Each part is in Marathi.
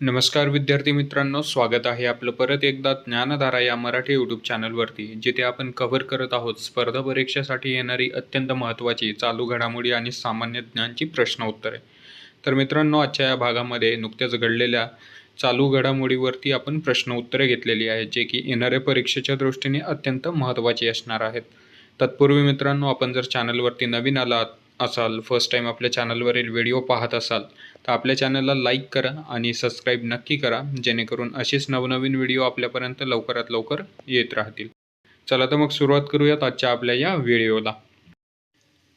नमस्कार विद्यार्थी मित्रांनो स्वागत आहे आपलं परत एकदा ज्ञानधारा या मराठी यूट्यूब चॅनलवरती जिथे आपण कव्हर करत आहोत स्पर्धा परीक्षेसाठी येणारी अत्यंत महत्त्वाची चालू घडामोडी आणि सामान्य ज्ञानची प्रश्न उत्तरे तर मित्रांनो आजच्या या भागामध्ये नुकत्याच घडलेल्या चालू घडामोडीवरती आपण प्रश्न उत्तरे घेतलेली आहेत जे की येणाऱ्या परीक्षेच्या दृष्टीने अत्यंत महत्त्वाची असणार आहेत. तत्पूर्वी मित्रांनो आपण जर चॅनलवरती नवीन आलात असाल फर्स्ट टाईम आपल्या चॅनलवरील व्हिडिओ पाहत असाल तर आपल्या चॅनलला लाईक करा आणि सबस्क्राईब नक्की करा जेणेकरून असेच नवनवीन व्हिडिओ आपल्यापर्यंत लवकरात लवकर येत राहतील. चला तर मग सुरुवात करूयात आजच्या आपल्या या व्हिडिओला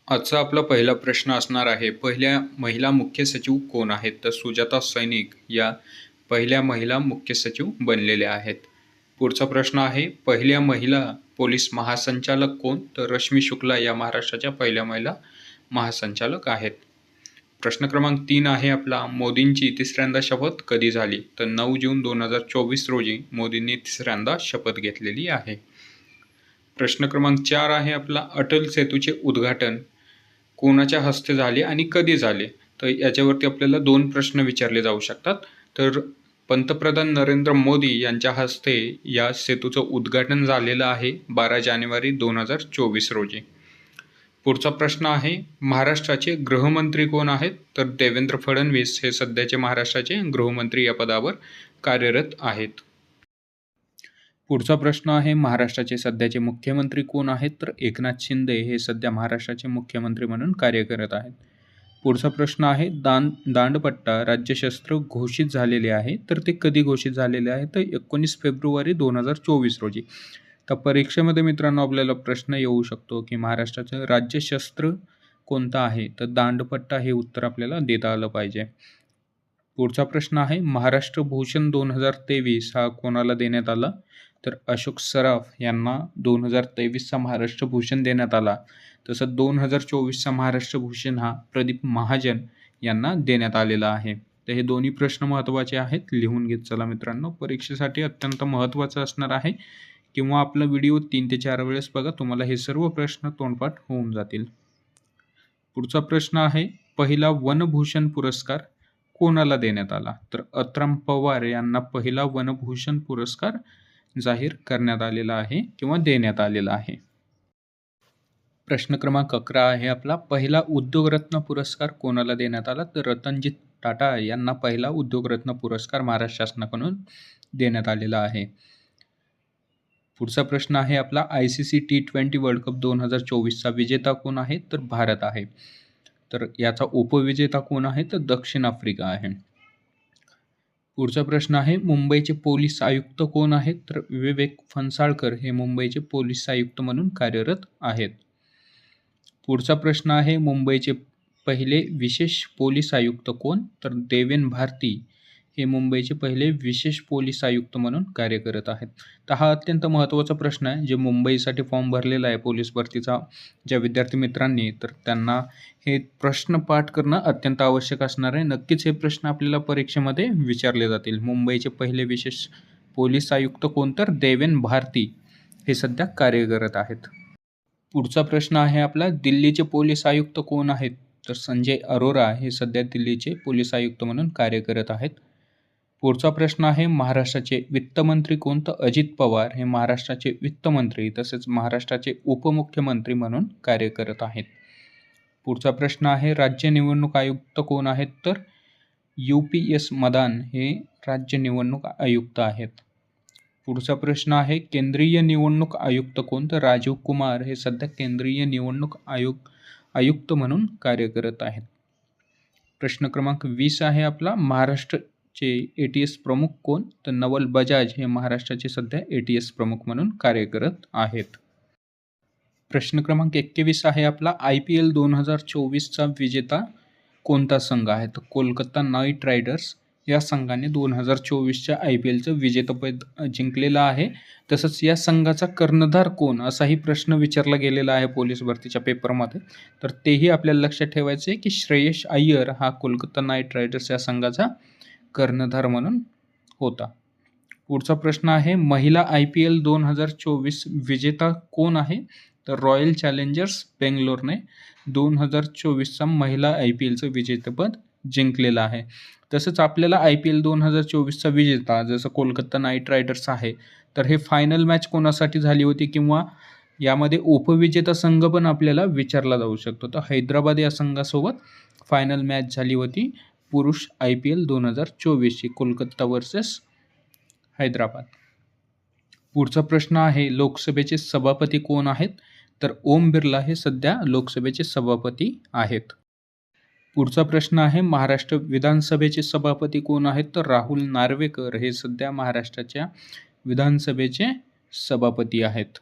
आजचा आपला पहिला प्रश्न असणार आहे पहिल्या महिला मुख्य सचिव कोण आहेत? तर सुजाता सैनिक या पहिल्या महिला मुख्य सचिव बनलेल्या आहेत. पुढचा प्रश्न आहे पहिल्या महिला पोलीस महासंचालक कोण? तर रश्मी शुक्ला या महाराष्ट्राच्या पहिल्या महिला महासंचालक आहेत. प्रश्न क्रमांक तीन आहे आपला. मोदींची तिसऱ्यांदा शपथ कधी झाली? तर नऊ जून दोन हजार चोवीस रोजी मोदींनी तिसऱ्यांदा शपथ घेतलेली आहे. प्रश्न क्रमांक चार आहे आपला. अटल सेतूचे उद्घाटन कोणाच्या हस्ते झाले आणि कधी झाले? तर याच्यावरती आपल्याला दोन प्रश्न विचारले जाऊ शकतात. तर पंतप्रधान नरेंद्र मोदी यांच्या हस्ते या सेतूचं उद्घाटन झालेलं आहे बारा जानेवारी दोन हजार चोवीस रोजी. पुढचा प्रश्न आहे महाराष्ट्राचे गृहमंत्री कोण आहेत? तर देवेंद्र फडणवीस हे सध्याचे महाराष्ट्राचे गृहमंत्री या पदावर कार्यरत आहेत. पुढचा प्रश्न आहे महाराष्ट्राचे सध्याचे मुख्यमंत्री कोण आहेत? तर एकनाथ शिंदे हे सध्या महाराष्ट्राचे मुख्यमंत्री म्हणून कार्य करत आहेत. पुढचा प्रश्न आहे दान दांडपट्टा राज्यशस्त्र घोषित झालेले आहे तर ते कधी घोषित झालेले आहे? तर एकोणीस फेब्रुवारी दोन हजार चोवीस रोजी. तर परीक्षेमध्ये मित्रांनो आपल्याला प्रश्न येऊ शकतो की महाराष्ट्राचं राज्यशस्त्र कोणतं आहे? तर दांडपट्टा हे उत्तर आपल्याला देता आलं पाहिजे. पुढचा प्रश्न आहे महाराष्ट्र भूषण दोन हजार तेवीस हा कोणाला देण्यात आला? तर अशोक सराफ यांना दोन हजार तेवीसचा महाराष्ट्र भूषण देण्यात आला. तसं दोन हजार चोवीसचा महाराष्ट्र भूषण हा प्रदीप महाजन यांना देण्यात आलेला आहे. तर हे दोन्ही प्रश्न महत्त्वाचे आहेत लिहून घेत चला मित्रांनो. परीक्षेसाठी अत्यंत महत्त्वाचं असणार आहे किंवा आपला व्हिडिओ तीन ते चार वेळेस बघा तुम्हाला हे सर्व प्रश्न तोंडपाठ होऊन जातील. पुढचा प्रश्न आहे पहिला वनभूषण पुरस्कार कोणाला देण्यात आला? तर अत्रम पवार यांना पहिला वनभूषण पुरस्कार जाहीर करण्यात आलेला आहे किंवा देण्यात आलेला आहे. प्रश्न क्रमांक अकरा आहे आपला पहिला उद्योगरत्न पुरस्कार कोणाला देण्यात आला? तर रतनजीत टाटा यांना पहिला उद्योगरत्न पुरस्कार महाराष्ट्र शासनाकडून देण्यात आलेला आहे. पुढचा प्रश्न आहे आपला. I C C T twenty world cup दोन हजार चोवीसचा विजेता कोण आहे? तर भारत आहे. तर याचा उपविजेता कोण आहे? तर दक्षिण आफ्रिका आहे. पुढचा प्रश्न आहे मुंबईचे पोलीस आयुक्त कोण आहेत तर विवेक फणसाळकर हे मुंबईचे पोलीस आयुक्त म्हणून कार्यरत आहेत. पुढचा प्रश्न आहे मुंबईचे पहिले विशेष पोलीस आयुक्त कोण? तर देवेन भारती. हे मुंबईचे पहिले विशेष पोलीस आयुक्त म्हणून कार्य करत आहेत. तर हा अत्यंत महत्त्वाचा प्रश्न आहे जे मुंबईसाठी फॉर्म भरलेला आहे पोलीस भरतीचा ज्या विद्यार्थी मित्रांनी तर त्यांना हे प्रश्न पाठ करणं अत्यंत आवश्यक असणार आहे. नक्कीच हे प्रश्न आपल्याला परीक्षेमध्ये विचारले जातील. मुंबईचे पहिले विशेष पोलीस आयुक्त कोण? तर देवेन भारती हे सध्या कार्य करत आहेत. पुढचा प्रश्न आहे आपला दिल्लीचे पोलीस आयुक्त कोण आहेत? तर संजय अरोरा हे सध्या दिल्लीचे पोलीस आयुक्त म्हणून कार्य करत आहेत. पुढचा प्रश्न आहे महाराष्ट्राचे वित्तमंत्री कोणतं? अजित पवार हे महाराष्ट्राचे वित्तमंत्री तसेच महाराष्ट्राचे उपमुख्यमंत्री म्हणून कार्य करत आहेत. पुढचा प्रश्न आहे राज्य निवडणूक आयुक्त कोण आहेत तर? यू पी एस मदान हे राज्य निवडणूक आयुक्त आहेत. पुढचा प्रश्न आहे केंद्रीय निवडणूक आयुक्त कोण तर राजीव कुमार हे सध्या केंद्रीय निवडणूक आयोग आयुक्त म्हणून कार्य करत आहेत. प्रश्न क्रमांक वीस आहे आपला महाराष्ट्र चे ए टी एस प्रमुख कोण? तर नवल बजाज हे महाराष्ट्राचे सध्या ए टी एस प्रमुख म्हणून कार्य करत आहेत. प्रश्न क्रमांक एक्केवीस आहे आपला. आय पी एल दोन हजार चोवीसचा विजेता कोणता संघ आहे? तर कोलकाता नाईट रायडर्स या संघाने दोन हजार चोवीसच्या आय पी एलचं विजेतपद जिंकलेलं आहे. तसंच या संघाचा कर्णधार कोण? असाही प्रश्न विचारला गेलेला आहे पोलीस भरतीच्या पेपरमध्ये. तर तेही आपल्याला लक्षात ठेवायचं आहे की श्रेयश अय्यर हा कोलकाता नाईट रायडर्स या संघाचा कर्णधार म्हणून होता. पुढचा प्रश्न आहे महिला आय पी एल दोन हजार चोवीस विजेता कोण आहे? तर रॉयल चॅलेंजर्स बेंगलोरने दोन हजार चोवीसचा महिला आय पी एलचं विजेतेपद जिंकलेलं आहे. तसंच आपल्याला आय पी एल दोन हजार चोवीसचा विजेता जसं कोलकाता नाईट रायडर्स आहे तर हे फायनल मॅच कोणासाठी झाली होती किंवा यामध्ये उपविजेता संघ पण आपल्याला विचारला जाऊ शकतो. तर हैदराबाद या संघासोबत फायनल मॅच झाली होती. पुरुष आय पी एल दोन हजार चोवीसची कोलकाता वर्सेस हैदराबाद. पुढचा प्रश्न आहे लोकसभेचे सभापती कोण आहेत? तर ओम बिर्ला हे सध्या लोकसभेचे सभापती आहेत. पुढचा प्रश्न आहे महाराष्ट्र विधानसभेचे सभापती कोण आहेत? तर राहुल नार्वेकर हे सध्या महाराष्ट्राच्या विधानसभेचे सभापती आहेत.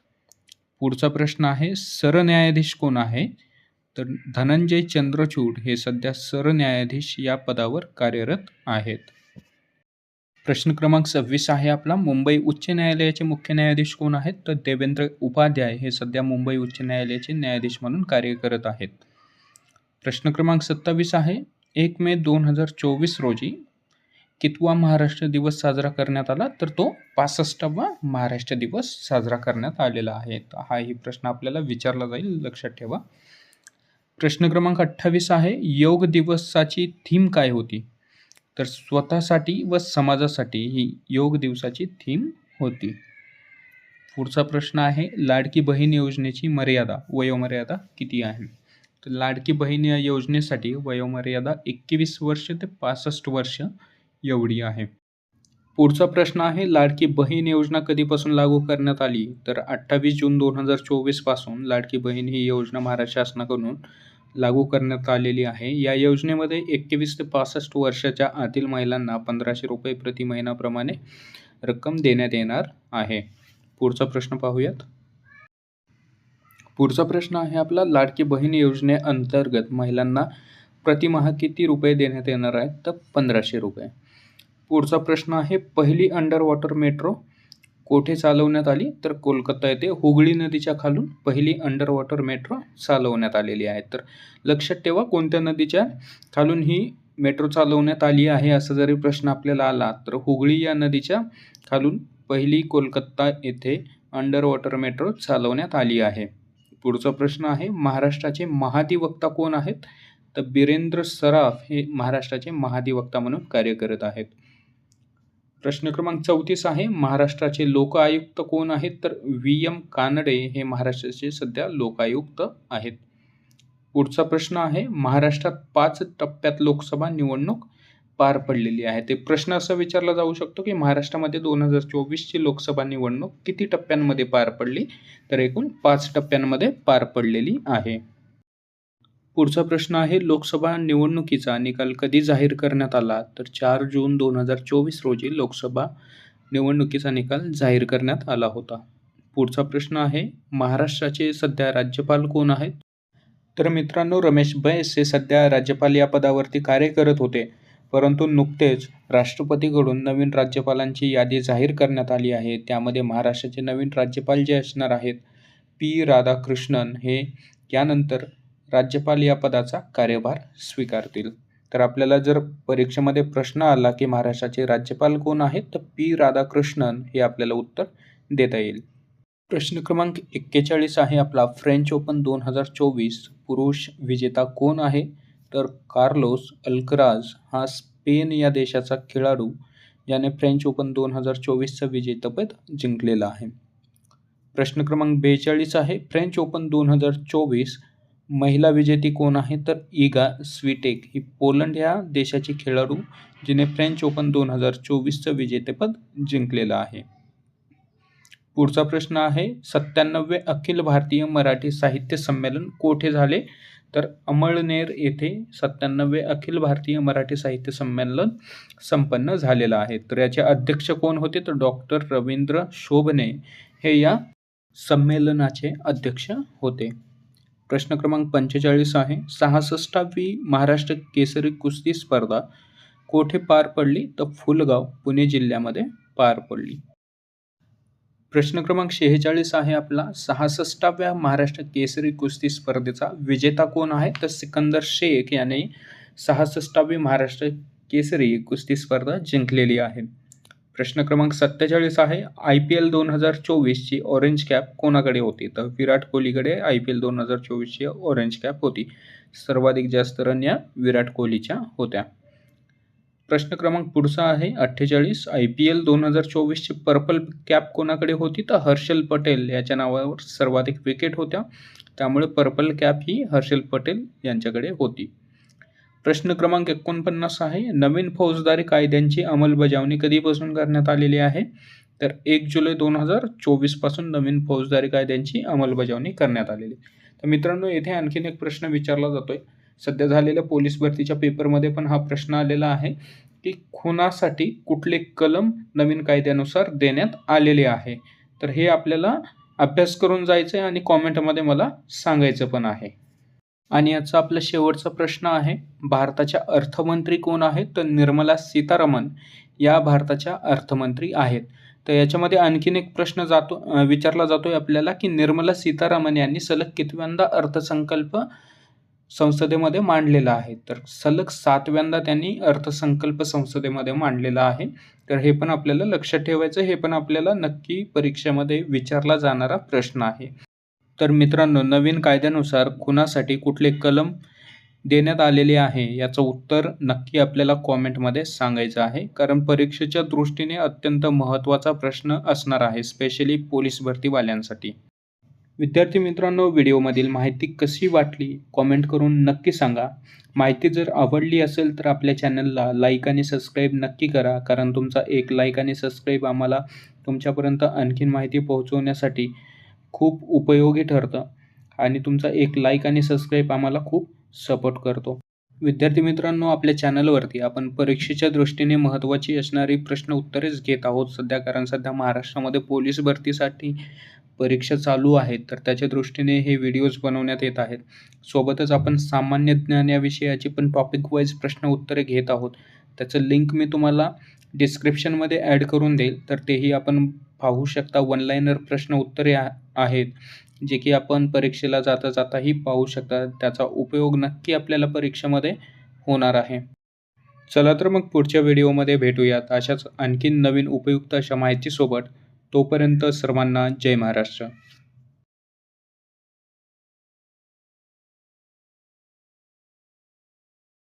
पुढचा प्रश्न आहे सरन्यायाधीश कोण आहे? तर धनंजय चंद्रचूड हे सध्या सरन्यायाधीश या पदावर कार्यरत आहेत. प्रश्न क्रमांक सव्वीस आहे आपला. मुंबई उच्च न्यायालयाचे मुख्य न्यायाधीश कोण आहेत? तर देवेंद्र उपाध्याय हे सध्या मुंबई उच्च न्यायालयाचे न्यायाधीश म्हणून कार्य करत आहेत. प्रश्न क्रमांक सत्तावीस आहे. एक मे दोन हजार चोवीस रोजी कितवा महाराष्ट्र दिवस साजरा करण्यात आला? तर तो पासष्टावा महाराष्ट्र दिवस साजरा करण्यात आलेला आहे. हाही प्रश्न आपल्याला विचारला जाईल. लक्षात ठेवा. प्रश्न क्रमांक अठ्ठावीस आहे योग दिवसाची थीम काय होती? तर स्वतःसाठी व समाजासाठी ही योग दिवसाची थीम होती. पुढचा प्रश्न आहे लाडकी बहीण योजनेची मर्यादा वयोमर्यादा किती आहे? तर लाडकी बहीण या योजनेसाठी वयोमर्यादा एकवीस वर्ष ते पासष्ट वर्ष एवढी आहे. पुढचा प्रश्न आहे लाडकी बहीण योजना कधीपासून लागू करण्यात आली? तर अठ्ठावीस जून दोन हजार चोवीसपासून लाडकी बहीण ही योजना महाराष्ट्र शासनाकडून लागू करण्यात आलेली आहे. या योजनेमध्ये एकवीस ते पासष्ट वर्षाच्या आतील महिलांना पंधराशे रुपये प्रति महिन्याप्रमाणे रक्कम देण्यात येणार आहे. पुढचा प्रश्न पाहूयात. पुढचा प्रश्न आहे आपला लाडकी बहीण योजनेअंतर्गत महिलांना प्रतिमाह किती रुपये देण्यात येणार आहेत? तर पंधराशे रुपये. पुढचा प्रश्न आहे पहिली अंडर वॉटर मेट्रो कोठे चालवण्यात आली? तर कोलकाता येथे हुगळी नदीच्या खालून पहिली अंडर वॉटर मेट्रो चालवण्यात आलेली आहे. तर लक्षात ठेवा कोणत्या नदीच्या खालून ही मेट्रो चालवण्यात आली आहे असा जरी प्रश्न आपल्याला आला तर हुगळी या नदीच्या खालून पहिली कोलकाता येथे अंडर वॉटर मेट्रो चालवण्यात आली आहे. पुढचा प्रश्न आहे महाराष्ट्राचे महाधिवक्ता कोण आहेत? तर बिरेंद्र सराफ हे महाराष्ट्राचे महाधिवक्ता म्हणून कार्य करत आहेत. प्रश्न क्रमांक चौतीस आहे. महाराष्ट्राचे लोक आयुक्त कोण आहेत? तर व्ही. एम. कानडे हे महाराष्ट्राचे सध्या लोकायुक्त आहेत. पुढचा प्रश्न आहे महाराष्ट्रात पाच टप्प्यात लोकसभा निवडणूक पार पडलेली आहे. ते प्रश्न असा विचारला जाऊ शकतो की महाराष्ट्रामध्ये दोन हजार चोवीसची लोकसभा निवडणूक किती टप्प्यांमध्ये पार पडली? तर एकूण पाच टप्प्यांमध्ये पार पडलेली आहे. पुढचा प्रश्न आहे लोकसभा निवडणुकीचा निकाल कधी जाहीर करण्यात आला? तर चार जून दोन हजार चोवीस रोजी लोकसभा निवडणुकीचा निकाल जाहीर करण्यात आला होता. पुढचा प्रश्न आहे महाराष्ट्राचे सध्या राज्यपाल कोण आहेत? तर मित्रांनो रमेश बैस हे सध्या राज्यपाल या पदावरती कार्य करत होते. परंतु नुकतेच राष्ट्रपतीकडून नवीन राज्यपालांची यादी जाहीर करण्यात आली आहे. त्यामध्ये महाराष्ट्राचे नवीन राज्यपाल जे असणार आहेत पी. राधाकृष्णन हे. यानंतर राज्यपाल या पदाचा कार्यभार स्वीकारतील. तर आपल्याला जर परीक्षेमध्ये प्रश्न आला की महाराष्ट्राचे राज्यपाल कोण आहेत तर पी राधाकृष्णन हे आपल्याला उत्तर देता येईल. प्रश्न क्रमांक एक्केचाळीस आहे आपला. फ्रेंच ओपन दोन हजार चोवीस. पुरुष विजेता कोण आहे? तर कार्लोस अल्कराज हा स्पेन या देशाचा खेळाडू ज्याने फ्रेंच ओपन दोन हजार चोवीसचं विजेतेपद जिंकलेलं आहे. प्रश्न क्रमांक बेचाळीस आहे. फ्रेंच ओपन दोन हजार चोवीस महिला विजेती कोण आहे तर इगा स्वीटेक. ही पोलंड या देशाची खेळाडू जिने फ्रेंच ओपन दोन हजार चोवीसचं विजेतेपद जिंकलेलं आहे. पुढचा प्रश्न आहे सत्त्याण्णवे अखिल भारतीय मराठी साहित्य संमेलन कोठे झाले? तर अमळनेर येथे सत्त्याण्णवे अखिल भारतीय मराठी साहित्य संमेलन संपन्न झालेलं आहे. तर याचे अध्यक्ष कोण होते? तर डॉक्टर रवींद्र शोभने हे या संमेलनाचे अध्यक्ष होते. प्रश्न क्रमांक पंचेचाळीस आहे. सहासष्टावी महाराष्ट्र केसरी कुस्ती स्पर्धा कोठे पार पडली? तर फुलगाव पुणे जिल्ह्यामध्ये पार पडली. प्रश्न क्रमांक शेहेचाळीस आहे आपला. सहासष्टाव्या महाराष्ट्र केसरी कुस्ती स्पर्धेचा विजेता कोण आहे? तर सिकंदर शेख याने सहासष्टावी महाराष्ट्र केसरी कुस्ती स्पर्धा जिंकलेली आहे. प्रश्न क्रमांक सत्तेचाळीस आहे. आय पी एल दोन हजार चोवीसची ऑरेंज कॅप कोणाकडे होती? तर विराट कोहलीकडे आय पी एल दोन हजार चोवीसची ऑरेंज कॅप होती. सर्वाधिक जास्त रन या विराट कोहलीच्या होत्या. प्रश्न क्रमांक पुढचा आहे. अठ्ठेचाळीस आय पी एल दोन हजार चोवीसची पर्पल कॅप कोणाकडे होती? तर हर्षल पटेल याच्या नावावर सर्वाधिक विकेट होत्या. त्यामुळे पर्पल कॅप ही हर्षल पटेल यांच्याकडे होती. प्रश्न क्रमांक एकोणपन्नास आहे. नवीन फौजदारी कायद्यांची अंमलबजावणी कधीपासून करण्यात आलेली आहे? तर एक जुलै दोन हजार चोवीसपासून नवीन फौजदारी कायद्यांची अंमलबजावणी करण्यात आलेली तर मित्रांनो येथे आणखीन एक प्रश्न विचारला जातोय. सध्या झालेल्या पोलीस भरतीच्या पेपरमध्ये पण हा प्रश्न आलेला आहे की खुनासाठी कुठले कलम नवीन कायद्यानुसार देण्यात आलेले आहे? तर हे आपल्याला अभ्यास करून जायचं आहे आणि कॉमेंटमध्ये मला सांगायचं पण आहे. आणि याचा आपला शेवटचा प्रश्न आहे भारताच्या अर्थमंत्री कोण आहेत? तर निर्मला सीतारामन या भारताच्या अर्थमंत्री आहेत. तर याच्यामध्ये आणखीन एक प्रश्न जातो विचारला विचारला जातोय आपल्याला की निर्मला सीतारामन यांनी सलग कितव्यांदा अर्थसंकल्प संसदेमध्ये मांडलेला आहे? तर सलग सातव्यांदा त्यांनी अर्थसंकल्प संसदेमध्ये मांडलेला आहे. तर हे पण आपल्याला लक्षात ठेवायचं हे पण आपल्याला नक्की परीक्षेमध्ये विचारला जाणारा प्रश्न आहे. तर मित्रांनो नवीन कायद्यानुसार खुनासाठी कुठले कलम देण्यात आलेले आहे याचं उत्तर नक्की आपल्याला कॉमेंटमध्ये सांगायचं आहे. कारण परीक्षेच्या दृष्टीने अत्यंत महत्त्वाचा प्रश्न असणार आहे स्पेशली पोलीस भरतीवाल्यांसाठी. विद्यार्थी मित्रांनो व्हिडिओमधील माहिती कशी वाटली कॉमेंट करून नक्की सांगा. माहिती जर आवडली असेल तर आपल्या चॅनलला लाईक आणि सबस्क्राईब नक्की करा. कारण तुमचा एक लाईक आणि सबस्क्राईब आम्हाला तुमच्यापर्यंत आणखीन माहिती पोहोचवण्यासाठी खूप उपयोगी ठरतं आणि तुमचा एक लाईक आणि सबस्क्राईब आम्हाला खूप सपोर्ट करतो. विद्यार्थी मित्रांनो आपल्या चॅनलवरती आपण परीक्षेच्या दृष्टीने महत्त्वाची असणारी प्रश्न उत्तरेच घेत आहोत. सध्या कारण सध्या महाराष्ट्रामध्ये पोलीस भरतीसाठी परीक्षा चालू आहेत तर त्याच्या दृष्टीने हे व्हिडिओज बनवण्यात येत आहेत. सोबतच आपण सामान्य ज्ञान या विषयाची पण टॉपिक वाईज प्रश्न उत्तरे घेत आहोत. त्याचं लिंक मी तुम्हाला डिस्क्रिप्शनमध्ये ॲड करून देईल तर तेही आपण पाहू शकता. वन लाईनर प्रश्न उत्तरे आहेत जे की आपण परीक्षेला जाता जाताही पाहू शकता. त्याचा उपयोग नक्की आपल्याला परीक्षेमध्ये होणार आहे. चला तर मग पुढच्या व्हिडिओमध्ये भेटूयात. अशाच आणखीन नवीन उपयुक्त अशा माहितीसोबत तोपर्यंत सर्वांना जय महाराष्ट्र.